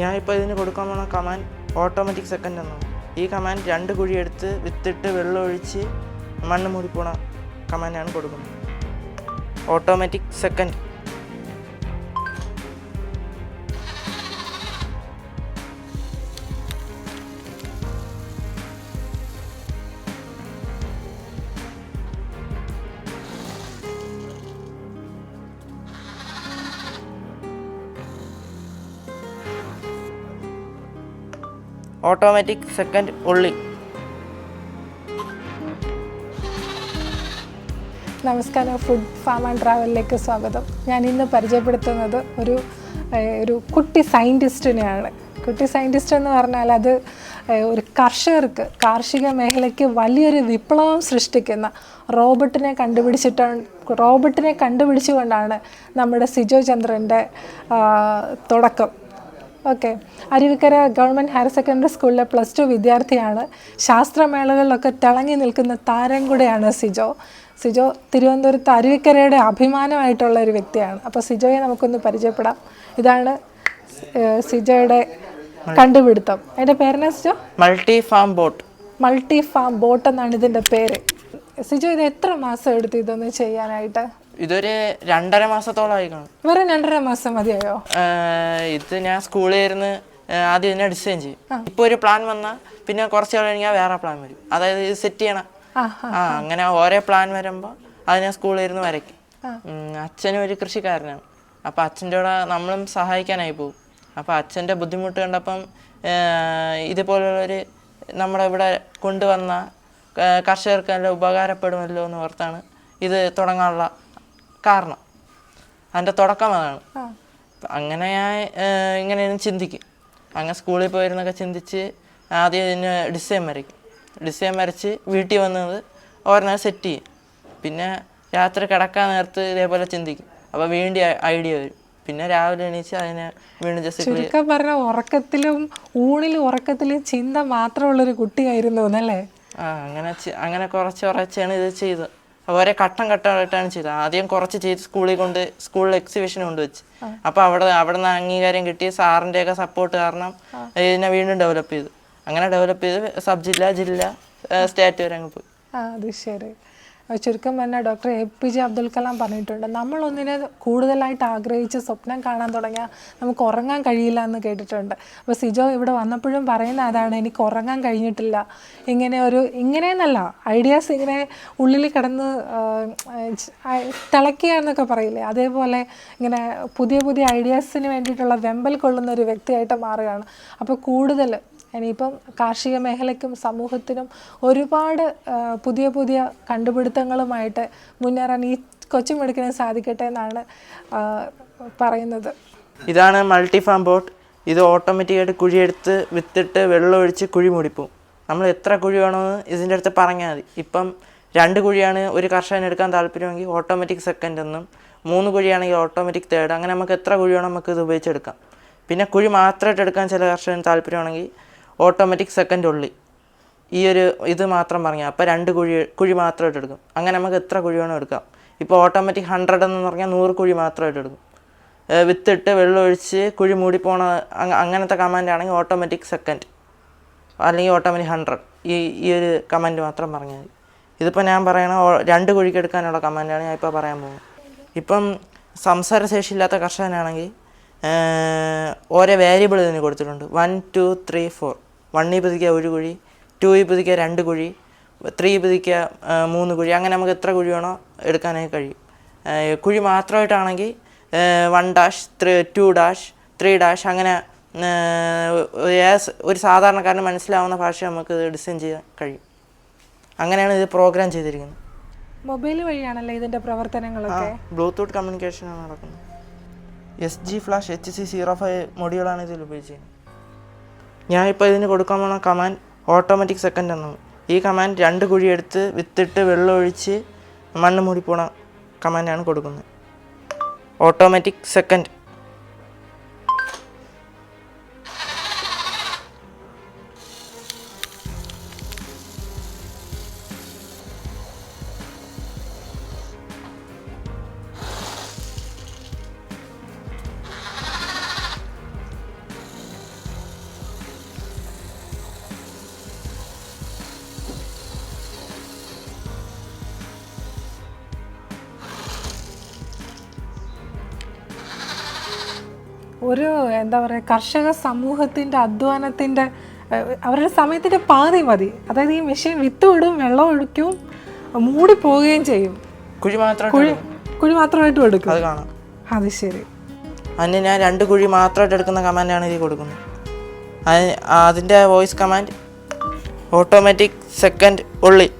ഞാൻ ഇപ്പോൾ ഇതിന് കൊടുക്കാൻ പോണ കമാൻഡ് ഓട്ടോമാറ്റിക് സെക്കൻഡ് എന്നാണ് ഈ കമാൻഡ് രണ്ട് കുഴി എടുത്ത് വിത്തിട്ട് വെള്ളം ഒഴിച്ച് മണ്ണ് മൂടി പോണ കമാൻഡാണ് കൊടുക്കുന്നത്. ഓട്ടോമാറ്റിക് സെക്കൻഡ് ഓട്ടോമാറ്റിക് സെക്കൻഡ് ഉള്ളി. നമസ്കാരം ഫുഡ് ഫാം ആൻഡ് ട്രാവലിലേക്ക് സ്വാഗതം. ഞാൻ ഇന്ന് പരിചയപ്പെടുത്തുന്നത് ഒരു ഒരു കുട്ടി സയന്റിസ്റ്റിനെയാണ് കുട്ടി സയന്റിസ്റ്റ് എന്ന് പറഞ്ഞാൽ അത് ഒരു കർഷകർക്ക് കാർഷിക മേഖലയ്ക്ക് വലിയൊരു വിപ്ലവം സൃഷ്ടിക്കുന്ന റോബോട്ടിനെ കണ്ടുപിടിച്ചിട്ട് റോബോട്ടിനെ കണ്ടുപിടിച്ചുകൊണ്ടാണ് നമ്മുടെ സിജോ ചന്ദ്രന്റെ തുടക്കം. Okay. Aruvikkara government higher secondary സ്കൂളിലെ പ്ലസ് ടു വിദ്യാർത്ഥിയാണ്. ശാസ്ത്രമേളകളിലൊക്കെ തിളങ്ങി നിൽക്കുന്ന താരം കൂടെയാണ് സിജോ. സിജോ തിരുവനന്തപുരത്ത് അരുവിക്കരയുടെ അഭിമാനമായിട്ടുള്ള ഒരു വ്യക്തിയാണ്. അപ്പോൾ സിജോയെ നമുക്കൊന്ന് പരിചയപ്പെടാം. ഇതാണ് സിജോയുടെ കണ്ടുപിടുത്തം. എന്റെ പേരെന്നാ Sijo? Multi farm bot. Multi farm bot എന്നാണ് ഇതിന്റെ പേര്. സിജോ ഇത് എത്ര മാസം എടുത്തു ഇതൊന്ന് ചെയ്യാനായിട്ട്? ഇതൊരു രണ്ടര മാസത്തോളമായി കാണും. വെറും രണ്ടര മാസം മതിയായോ? ഇത് ഞാൻ സ്കൂളിൽ ഇരുന്ന് ആദ്യം ഇതിനെ ഡിസൈൻ ചെയ്യും. ഇപ്പൊ ഒരു പ്ലാൻ വന്നാൽ പിന്നെ കുറച്ച് കഴിഞ്ഞാൽ വേറെ പ്ലാൻ വരും. അതായത് ഇത് സെറ്റ് ചെയ്യണം. ആ അങ്ങനെ ഓരോ പ്ലാൻ വരുമ്പോൾ അത് ഞാൻ സ്കൂളിൽ ഇരുന്ന് വരയ്ക്കും. അച്ഛനും ഒരു കൃഷിക്കാരനാണ്. അപ്പോൾ അച്ഛന്റെ കൂടെ നമ്മളും സഹായിക്കാനായി പോകും. അപ്പോൾ അച്ഛന്റെ ബുദ്ധിമുട്ട് കണ്ടപ്പം ഇതുപോലുള്ളൊരു നമ്മുടെ ഇവിടെ കൊണ്ടുവന്ന കർഷകർക്ക് നല്ല ഉപകാരപ്പെടുമല്ലോ എന്ന് ഓർത്താണ് ഇത് തുടങ്ങാനുള്ള കാരണം. അതിന്റെ തുടക്കം അതാണ്. അങ്ങനെ ഞാൻ ഇങ്ങനെ ചിന്തിക്കും. അങ്ങനെ സ്കൂളിൽ പോയിരുന്നൊക്കെ ചിന്തിച്ച് ആദ്യം ഇതിന് ഡിസൈൻ വരയ്ക്കും. ഡിസൈൻ വരച്ച് വീട്ടിൽ വന്നത് ഓരോന്ന് സെറ്റ് ചെയ്യും. പിന്നെ രാത്രി കിടക്കാൻ നേരത്ത് ഇതേപോലെ ചിന്തിക്കും. അപ്പോൾ വീണ്ടും ഐഡിയ വരും. പിന്നെ രാവിലെ എണീച്ച് അതിനെ വീണ്ടും ജസ്റ്റ് ചുരുക്കം പറഞ്ഞ ഉറക്കത്തിലും ഊണിലും ഉറക്കത്തിലും ചിന്ത മാത്രമുള്ളൊരു കുട്ടിയായിരുന്നു എന്നല്ലേ? ആ അങ്ങനെ അങ്ങനെ കുറച്ച് കുറച്ചാണ് ഇത് ചെയ്തത്. അപ്പോൾ അവരെ ഘട്ടം ഘട്ടമായിട്ടാണ് ചെയ്തത്. ആദ്യം കുറച്ച് ചെയ്ത് സ്കൂളിൽ കൊണ്ട് സ്കൂളിൽ എക്സിബിഷൻ കൊണ്ടുവച്ച് അപ്പോൾ അവിടെ അവിടെ നിന്ന് അംഗീകാരം കിട്ടി സാറിന്റെയൊക്കെ സപ്പോർട്ട് കാരണം ഇതിനെ വീണ്ടും ഡെവലപ്പ് ചെയ്തു. അങ്ങനെ ഡെവലപ്പ് ചെയ്ത് സബ് ജില്ല ജില്ല സ്റ്റേറ്റ് വരെ അങ്ങ് പോയി. അത് ശരി. ചുരുക്കം പറഞ്ഞാൽ doctor A P J Abdul Kalam പറഞ്ഞിട്ടുണ്ട്. നമ്മളൊന്നിനെ കൂടുതലായിട്ട് ആഗ്രഹിച്ച് സ്വപ്നം കാണാൻ തുടങ്ങിയാൽ നമുക്ക് ഉറങ്ങാൻ കഴിയില്ല എന്ന് കേട്ടിട്ടുണ്ട്. അപ്പോൾ സിജോ ഇവിടെ വന്നപ്പോഴും പറയുന്ന അതാണ് എനിക്ക് ഉറങ്ങാൻ കഴിഞ്ഞിട്ടില്ല. ഇങ്ങനെ ഒരു ഇങ്ങനെയെന്നല്ല ഐഡിയാസ് ഇങ്ങനെ ഉള്ളിൽ കിടന്ന് തിളക്കുക എന്നൊക്കെ പറയില്ലേ? അതേപോലെ ഇങ്ങനെ പുതിയ പുതിയ ഐഡിയാസിന് വേണ്ടിയിട്ടുള്ള വെമ്പൽ കൊള്ളുന്ന ഒരു വ്യക്തിയായിട്ട് മാറുകയാണ്. അപ്പോൾ കൂടുതൽ ഇനിയിപ്പം കാർഷിക മേഖലയ്ക്കും സമൂഹത്തിനും ഒരുപാട് പുതിയ പുതിയ കണ്ടുപിടുത്തങ്ങളുമായിട്ട് മുന്നേറാൻ ഈ കൊച്ചുമിടുക്കിന് സാധിക്കട്ടെ എന്നാണ് പറയുന്നത്. ഇതാണ് മൾട്ടി ഫാം ബോട്ട് ഇത് ഓട്ടോമാറ്റിക്കായിട്ട് കുഴിയെടുത്ത് വിത്തിട്ട് വെള്ളമൊഴിച്ച് കുഴി മുടിപ്പും നമ്മൾ എത്ര കുഴി വേണമെന്ന് ഇതിന്റെ അടുത്ത് പറഞ്ഞാൽ മതി. ഇപ്പം രണ്ട് കുഴിയാണ് ഒരു കർഷകൻ എടുക്കാൻ താല്പര്യമെങ്കിൽ ഓട്ടോമാറ്റിക് സെക്കൻഡ് എന്നും മൂന്ന് കുഴിയാണെങ്കിൽ ഓട്ടോമാറ്റിക് തേർഡ് അങ്ങനെ നമുക്ക് എത്ര കുഴി വേണം നമുക്ക് ഇത് ഉപയോഗിച്ചെടുക്കാം. പിന്നെ കുഴി മാത്രമായിട്ട് എടുക്കാൻ ചില കർഷകന് താല്പര്യമാണെങ്കിൽ ഓട്ടോമാറ്റിക് സെക്കൻഡ് ഉള്ളി. ഈ ഒരു ഇത് മാത്രം പറഞ്ഞാൽ അപ്പോൾ രണ്ട് കുഴി കുഴി മാത്രമായിട്ട് എടുക്കും. അങ്ങനെ നമുക്ക് എത്ര കുഴി വേണം എടുക്കാം. ഇപ്പോൾ ഓട്ടോമാറ്റിക് ഹൺഡ്രഡ് എന്ന് പറഞ്ഞാൽ നൂറ് കുഴി മാത്രമായിട്ട് എടുക്കും. വിത്തിട്ട് വെള്ളമൊഴിച്ച് കുഴി മൂടി പോണ അങ്ങ- അങ്ങനത്തെ കമാൻഡ് ആണെങ്കിൽ ഓട്ടോമാറ്റിക് സെക്കൻഡ്. അല്ലെങ്കിൽ ഓട്ടോമാറ്റിക് ഹൺഡ്രഡ്. ഈ ഈ ഒരു കമാൻഡ് മാത്രം പറഞ്ഞാൽ മതി. ഇതിപ്പോൾ ഞാൻ പറയണ രണ്ട് കുഴിക്ക് എടുക്കാനുള്ള കമാൻഡാണ് ഞാൻ ഇപ്പോൾ പറയാൻ പോകുന്നത്. ഇപ്പം സംസാരശേഷി ഇല്ലാത്ത കർഷകനാണെങ്കിൽ ഓരോ വേരിയബിൾ ഇതിന് കൊടുത്തിട്ടുണ്ട്. One two three four. വണ്ണിൽ പതിക്കുക ഒരു കുഴി ടൂയിൽ പതിക്കുക രണ്ട് കുഴി ത്രീ പതിക്കുക മൂന്ന് കുഴി അങ്ങനെ നമുക്ക് എത്ര കുഴി വേണോ എടുക്കാനായി കഴിയും. കുഴി മാത്രമായിട്ടാണെങ്കിൽ one dash three two dash three dash അങ്ങനെ ഒരു സാധാരണക്കാരന് മനസ്സിലാവുന്ന ഭാഷ നമുക്ക് ഡിസൈൻ ചെയ്യാൻ കഴിയും. അങ്ങനെയാണ് ഇത് പ്രോഗ്രാം ചെയ്തിരിക്കുന്നത്. മൊബൈൽ വഴിയാണല്ലേ ഇതിന്റെ പ്രവർത്തനങ്ങളൊക്കെ? ബ്ലൂടൂത്ത് കമ്മ്യൂണിക്കേഷനാണ് നടക്കുന്നത്. S G flash H C zero five മൊഡ്യൂളാണ് ഇതിൽ ഉപയോഗിച്ചിരിക്കുന്നത്. ഞാൻ ഇപ്പോൾ ഇതിന് കൊടുക്കാൻ പോണ കമാൻഡ് ഓട്ടോമാറ്റിക് സെക്കൻഡ് എന്നാണ് ഈ കമാൻഡ് രണ്ട് കുഴി എടുത്ത് വിത്തിട്ട് വെള്ളം ഒഴിച്ച് മണ്ണ് മൂടി പോണ കമാൻഡാണ് കൊടുക്കുന്നത്. ഓട്ടോമാറ്റിക് സെക്കൻഡ് ഒരു എന്താ പറയുക കർഷക സമൂഹത്തിന്റെ അധ്വാനത്തിന്റെ അവരുടെ സമയത്തിന്റെ പാതി മതി. അതായത് ഈ മെഷീൻ വിത്ത് വിടും വെള്ളം ഒഴിക്കും മൂടി പോവുകയും ചെയ്യും. കുഴി മാത്രം കുഴി കുഴി മാത്രമായിട്ട് എടുക്കും. അത് കാണാം. അത് ശരി. അതിന് ഞാൻ രണ്ട് കുഴി മാത്രമായിട്ട് എടുക്കുന്ന കമാൻഡാണ് ഇതിൽ കൊടുക്കുന്നത്. അതിന് അതിന്റെ വോയിസ് കമാൻഡ് ഓട്ടോമാറ്റിക് സെക്കൻഡ് ഉള്ളി.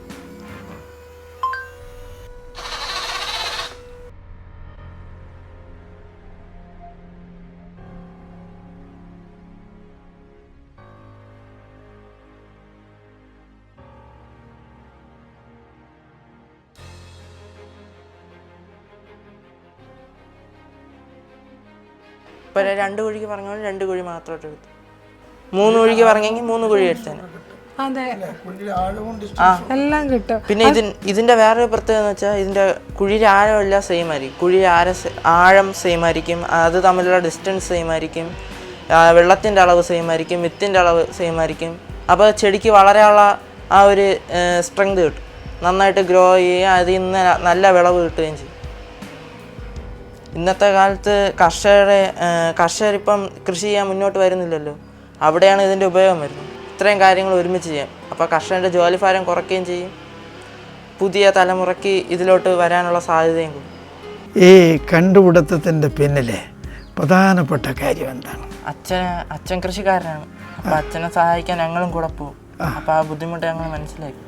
ഇപ്പം രണ്ട് കുഴിക്ക് പറഞ്ഞോണ്ട് രണ്ട് കുഴി മാത്രമായിട്ട് എടുത്തു. മൂന്ന് കുഴിക്ക് പറഞ്ഞെങ്കിൽ മൂന്ന് കുഴി എടുത്തേനെ. അതെ. എല്ലാം കിട്ടും. പിന്നെ ഇതിൻ ഇതിന്റെ വേറൊരു പ്രത്യേകത എന്ന് വെച്ചാൽ ഇതിന്റെ കുഴിയുടെ ആഴമെല്ലാം സെയിം ആയിരിക്കും. കുഴി ആര ആഴം സെയിം ആയിരിക്കും. അത് തമ്മിലുള്ള ഡിസ്റ്റൻസ് സെയിം ആയിരിക്കും. വെള്ളത്തിന്റെ അളവ് സെയിം ആയിരിക്കും. വിത്തിന്റെ അളവ് സെയിം ആയിരിക്കും. അപ്പോൾ ചെടിക്ക് വളരെയുള്ള ആ ഒരു സ്ട്രെങ്ത് കിട്ടും. നന്നായിട്ട് ഗ്രോ ചെയ്യുകയും അതിൽ നിന്ന് നല്ല വിളവ് കിട്ടുകയും ചെയ്യും. ഇന്നത്തെ കാലത്ത് കർഷകരെ കർഷകരിപ്പം കൃഷി ചെയ്യാൻ മുന്നോട്ട് വരുന്നില്ലല്ലോ. അവിടെയാണ് ഇതിന്റെ ഉപയോഗം വരുന്നത്. ഇത്രയും കാര്യങ്ങൾ ഒരുമിച്ച് ചെയ്യാം അപ്പോൾ കർഷകന്റെ ജോലിഭാരം കുറയ്ക്കുകയും ചെയ്യും. പുതിയ തലമുറയ്ക്ക് ഇതിലോട്ട് വരാനുള്ള സാധ്യതയും കൂടും. ഈ കണ്ടുപിടുത്തത്തിന്റെ പിന്നിലെ പ്രധാനപ്പെട്ട കാര്യം എന്താണ്? അച്ഛൻ അച്ഛൻ കൃഷിക്കാരനാണ്. അപ്പോൾ അച്ഛനെ സഹായിക്കാൻ ഞങ്ങളും കൂടെ പോകും. അപ്പോൾ ആ ബുദ്ധിമുട്ട് ഞങ്ങൾ മനസ്സിലാക്കി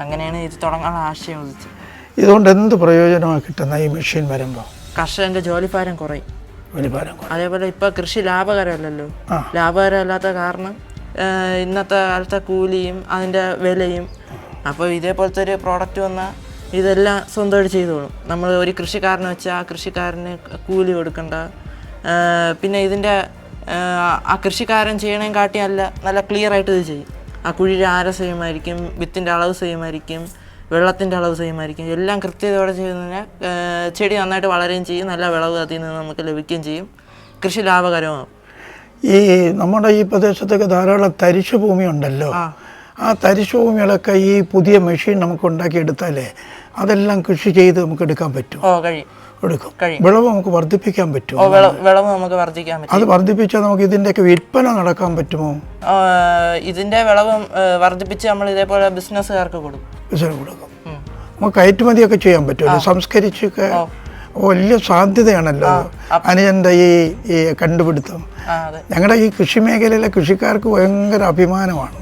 അങ്ങനെയാണ് ഇത് തുടങ്ങാനുള്ള ആശയം ഉദിച്ചത്. ഇതുകൊണ്ട് എന്ത് പ്രയോജനമാണ് കിട്ടുന്ന ഈ മെഷീൻ വരുമ്പോൾ? കർഷകന്റെ ജോലിഭാരം കുറയും. അതേപോലെ ഇപ്പൊ കൃഷി ലാഭകരമല്ലല്ലോ. ആ. ലാഭകരമല്ലാത്ത കാരണം ഇന്നത്തെ കാലത്തെ കൂലിയും അതിന്റെ വിലയും. അപ്പോൾ ഇതേപോലത്തെ ഒരു പ്രോഡക്റ്റ് വന്നാൽ ഇതെല്ലാം സ്വന്തമായിട്ട് ചെയ്തോളും. നമ്മൾ ഒരു കൃഷിക്കാരനെ വെച്ചാൽ ആ കൃഷിക്കാരന് കൂലി കൊടുക്കണ്ട. പിന്നെ ഇതിന്റെ ആ കൃഷിക്കാരൻ ചെയ്യണേം കാട്ടിയല്ല നല്ല ക്ലിയർ ആയിട്ട് ഇത് ചെയ്യും. ആ കുഴിയുടെ ആര സെയിം ആയിരിക്കും വിത്തിന്റെ അളവ് സെയിം ആയിരിക്കും. വെള്ളത്തിന്റെ അളവ് സെയിം ആയിരിക്കും എല്ലാം കൃത്യതയോടെ ചെയ്യുന്നതിനാൽ ചെടി നന്നായിട്ട് വളരുകയും ചെയ്യും നല്ല വിളവ് അതിൽ നിന്ന് നമുക്ക് ലഭിക്കുകയും ചെയ്യും. കൃഷി ലാഭകരമാകും ഈ നമ്മുടെ ഈ പ്രദേശത്തൊക്കെ ധാരാളം തരിശു ഭൂമി ഉണ്ടല്ലോ ആ തരിശു ഭൂമികളൊക്കെ ഈ പുതിയ മെഷീൻ നമുക്ക് ഉണ്ടാക്കിയെടുത്താലേ അതെല്ലാം കൃഷി ചെയ്ത് നമുക്ക് എടുക്കാൻ പറ്റും. ഓ കഴിയും. എടുക്കും. വിളവ് നമുക്ക് വർദ്ധിപ്പിക്കാൻ പറ്റുമോ വിളവ് നമുക്ക് വർദ്ധിക്കാൻ പറ്റും. അത് വർദ്ധിപ്പിച്ചാൽ നമുക്ക് ഇതിന്റെയൊക്കെ വിൽപ്പന നടക്കാൻ പറ്റുമോ? ഇതിന്റെ ഇതിന്റെ വിളവ് വർദ്ധിപ്പിച്ച് നമ്മൾ ഇതേപോലെ ബിസിനസ്സുകാർക്ക് കൊടുക്കും. ബിസിനസ് കൊടുക്കും. നമുക്ക് കയറ്റുമതിയൊക്കെ ചെയ്യാൻ പറ്റുമല്ലോ. സംസ്കരിച്ചൊക്കെ വലിയ സാധ്യതയാണല്ലോ. അനുജന്റെ ഈ ഈ കണ്ടുപിടുത്തം? ഞങ്ങളുടെ ഈ കൃഷി മേഖലയിലെ കൃഷിക്കാർക്ക് ഭയങ്കര അഭിമാനമാണ്.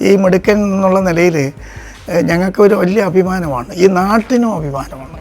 ഈ മിടുക്കൻ എന്നുള്ള നിലയിൽ ഞങ്ങൾക്ക് ഒരു വലിയ അഭിമാനമാണ്. ഈ നാട്ടിനും അഭിമാനമാണ്.